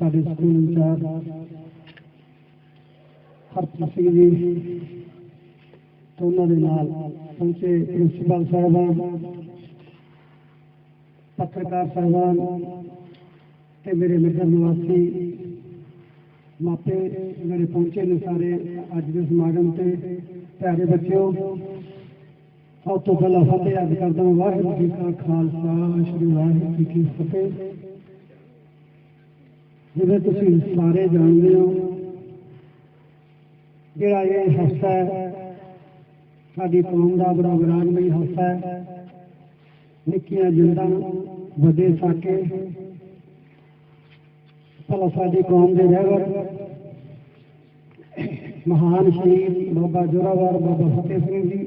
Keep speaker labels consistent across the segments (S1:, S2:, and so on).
S1: ਸਾਡੇ school incharge Harpreet Singh ji ਤੇ ਉਹਨਾਂ ਦੇ ਨਾਲ ਪਹੁੰਚੇ ਪ੍ਰਿੰਸੀਪਲ ਸਾਹਿਬਾਨ, ਪੱਤਰਕਾਰ ਸਾਹਿਬਾਨ ਤੇ ਮੇਰੇ ਨਗਰ ਨਿਵਾਸੀ ਮਾਪੇ ਮੇਰੇ ਪਹੁੰਚੇ ਨੇ ਸਾਰੇ ਅੱਜ ਦੇ ਸਮਾਗਮ ਤੇ। ਪਿਆਰੇ ਬੱਚਿਓ, ਸਭ ਤੋਂ ਪਹਿਲਾਂ ਫਤਿਹ ਅੱਜ ਕਰਦਾ ਵਾਹਿਗੁਰੂ ਜੀ ਕਾ ਖਾਲਸਾ, ਸ੍ਰੀ ਵਾਹਿਗੁਰੂ ਜੀ ਕੀ ਫਤਿਹ। ਜਿਵੇਂ ਤੁਸੀਂ ਸਾਰੇ ਜਾਣਦੇ ਹੋ, ਜਿਹੜਾ ਇਹ ਹਸਤਾ ਹੈ, ਸਾਡੀ ਕੌਮ ਦਾ ਬੜਾ ਵਿਰਾਗਮਈ ਹਫਤਾ ਹੈ। ਨਿੱਕੀਆਂ ਜਿੰਦਾਂ ਵੱਡੇ ਸਾਕੇ, ਭਲਾ ਸਾਡੀ ਕੌਮ ਦੇ ਰਹਿਬਰ ਮਹਾਨ ਸ਼ਹੀਦ ਬਾਬਾ ਜੋਰਾਵਰ, ਬਾਬਾ ਫਤਿਹ ਸਿੰਘ ਜੀ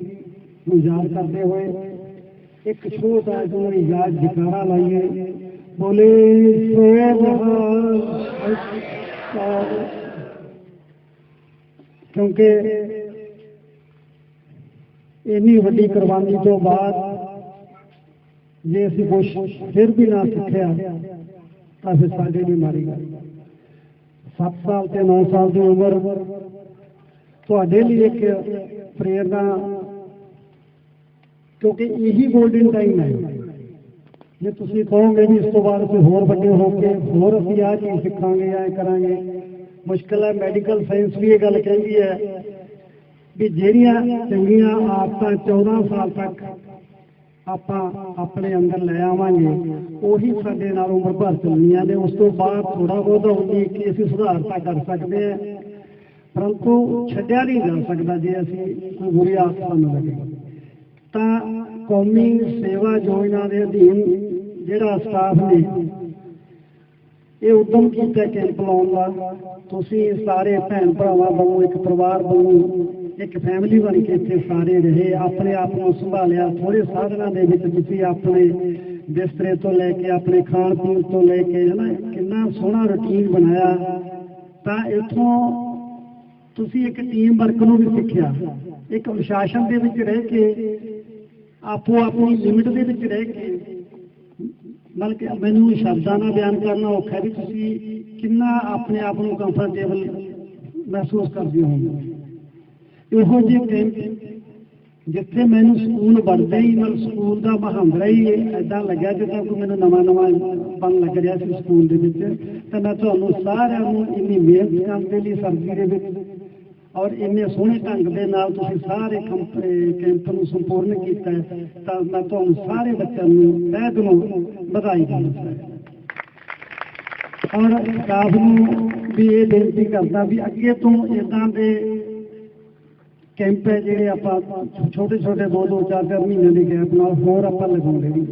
S1: ਨੂੰ ਯਾਦ ਕਰਦੇ ਹੋਏ ਇੱਕ ਛੋਟਾ ਜਿਹਾ ਯਾਦ ਜਕਾਰਾ ਲਾਈਏ। ਬੋਲੇ ਸੋਏ ਕਿਉਂਕਿ ਇੰਨੀ ਵੱਡੀ ਕੁਰਬਾਨੀ ਤੋਂ ਬਾਅਦ ਜੇ ਅਸੀਂ ਕੁਛ ਫਿਰ ਵੀ ਨਾ ਸਿੱਖਿਆ, ਤਾਂ ਫਿਰ ਸਾਡੇ ਵੀ ਮਾਰੀ ਗੱਲ 7 ਸਾਲ ਤੇ 9 ਸਾਲ ਦੀ ਉਮਰ ਤੁਹਾਡੇ ਲਈ ਇੱਕ ਪ੍ਰੇਰਨਾ ਕਿਉਂਕਿ ਇਹੀ ਗੋਲਡਨ ਟਾਈਮ ਹੈ। ਜੇ ਤੁਸੀਂ ਕਹੋਗੇ ਵੀ ਇਸ ਤੋਂ ਬਾਅਦ ਕੋਈ ਹੋਰ ਵੱਡੇ ਹੋ ਕੇ, ਹੋਰ ਅਸੀਂ ਆਹ ਚੀਜ਼ ਸਿੱਖਾਂਗੇ ਐ ਕਰਾਂਗੇ ਮੁਸ਼ਕਲ ਹੈ ਮੈਡੀਕਲ ਸਾਇੰਸ ਵੀ ਇਹ ਗੱਲ ਕਹਿੰਦੀ ਹੈ ਵੀ ਜਿਹੜੀਆਂ ਚੰਗੀਆਂ ਆਦਤਾਂ 14 ਸਾਲ ਤੱਕ ਆਪਾਂ ਆਪਣੇ ਅੰਦਰ ਲੈ ਆਵਾਂਗੇ, ਉਹੀ ਸਾਡੇ ਨਾਲ ਉਮਰ ਭਰ ਚੱਲਣੀਆਂ ਨੇ। ਉਸ ਤੋਂ ਬਾਅਦ ਥੋੜਾ ਬਹੁਤ ਹੁੰਦੀ ਕਿ ਅਸੀਂ ਸੁਧਾਰਤਾ ਕਰ ਸਕਦੇ ਹਾਂ, ਪਰੰਤੂ ਛੱਡਿਆ ਨਹੀਂ ਜਾ ਸਕਦਾ ਜੇ ਅਸੀਂ ਕੋਈ ਬੁਰੀ ਆਦਤਾਂ ਸਾਨੂੰ ਲੱਗੇ। ਤਾਂ ਕੌਮੀ ਸੇਵਾ ਯੋਜਨਾ ਦੇ ਅਧੀਨ ਜਿਹੜਾ ਸਟਾਫ ਨੇ ਇਹ ਉਦਮ ਕੀਤਾ ਕੈਂਪ ਲਾਉਣ ਦਾ? ਤੁਸੀਂ ਸਾਰੇ ਭੈਣ ਭਰਾਵਾਂ ਵਾਂਗੂ ਇੱਕ ਪਰਿਵਾਰ ਵਾਂਗੂ ਇੱਕ ਫੈਮਿਲੀ ਬਣ ਕੇ ਇੱਥੇ ਸਾਰੇ ਰਹੇ, ਆਪਣੇ ਆਪ ਨੂੰ ਸੰਭਾਲਿਆ ਥੋੜੇ ਸਾਧਨਾਂ ਦੇ ਵਿੱਚ ਤੁਸੀਂ ਆਪਣੇ ਬਿਸਤਰੇ ਤੋਂ ਲੈ ਕੇ, ਆਪਣੇ ਖਾਣ ਪੀਣ ਤੋਂ ਲੈ ਕੇ ਹੈ ਨਾ ਕਿੰਨਾ ਸੋਹਣਾ ਰੁਟੀਨ ਬਣਾਇਆ। ਤਾਂ ਇਥੋਂ ਤੁਸੀਂ ਇੱਕ ਟੀਮ ਵਰਕ ਨੂੰ ਵੀ ਸਿੱਖਿਆ। ਇੱਕ ਅਨੁਸ਼ਾਸਨ ਦੇ ਵਿੱਚ ਰਹਿ ਕੇ ਆਪੋ ਆਪਣੀ ਲਿਮਿਟ ਦੇ ਵਿੱਚ ਰਹਿ ਕੇ ਬਲਕਿ ਮੈਨੂੰ ਸ਼ਬਦਾਂ ਨਾਲ ਬਿਆਨ ਕਰਨਾ ਔਖਾ ਵੀ ਤੁਸੀਂ ਕਿੰਨਾ ਆਪਣੇ ਆਪ ਨੂੰ ਕੰਫਰਟੇਬਲ ਮਹਿਸੂਸ ਕਰਦੇ ਹੋ। ਇਹੋ ਜਿਹੇ ਕੈਂਪ ਜਿੱਥੇ ਮੈਨੂੰ ਸਕੂਲ ਵੜਦੇ ਹੀ, ਮਤਲਬ ਸਕੂਲ ਦਾ ਮਹਾਂਦਰਾ ਹੀ ਐਦਾਂ ਲੱਗਿਆ ਜਿੱਦਾਂ ਕੋਈ ਮੈਨੂੰ ਨਵਾਂ ਨਵਾਂ ਬਣ ਲੱਗ ਰਿਹਾ ਸੀ ਸਕੂਲ ਦੇ ਵਿੱਚ। ਤਾਂ ਮੈਂ ਤੁਹਾਨੂੰ ਸਾਰਿਆਂ ਨੂੰ ਇੰਨੀ ਮਿਹਨਤ ਕਰਨ ਦੇ ਲਈ ਸਰਦੀ ਦੇ ਵਿੱਚ। ਔਰ ਇੰਨੇ ਸੋਹਣੇ ਢੰਗ ਦੇ ਨਾਲ ਤੁਸੀਂ ਸਾਰੇ ਕੈਂਪ ਨੂੰ ਸੰਪੂਰਨ ਕੀਤਾ ਤਾਂ ਮੈਂ ਤੁਹਾਨੂੰ ਸਾਰੇ ਬੱਚਿਆਂ ਨੂੰ ਤਹਿ ਦਿਲੋਂ ਵਧਾਈ ਦਿੰਦਾ ਔਰ ਸਟਾਫ ਨੂੰ ਵੀ ਇਹ ਬੇਨਤੀ ਕਰਦਾ ਵੀ ਅੱਗੇ ਤੋਂ ਇਦਾਂ ਦੇ ਕੈਂਪ ਹੈ ਜਿਹੜੇ ਆਪਾਂ ਛੋਟੇ ਛੋਟੇ ਦੋ ਦੋ ਚਾਰ ਚਾਰ ਮਹੀਨੇ ਦੇ ਗੈਪ ਨਾਲ ਹੋਰ ਆਪਾਂ ਲਗਾਉਂਦੇ ਵੀ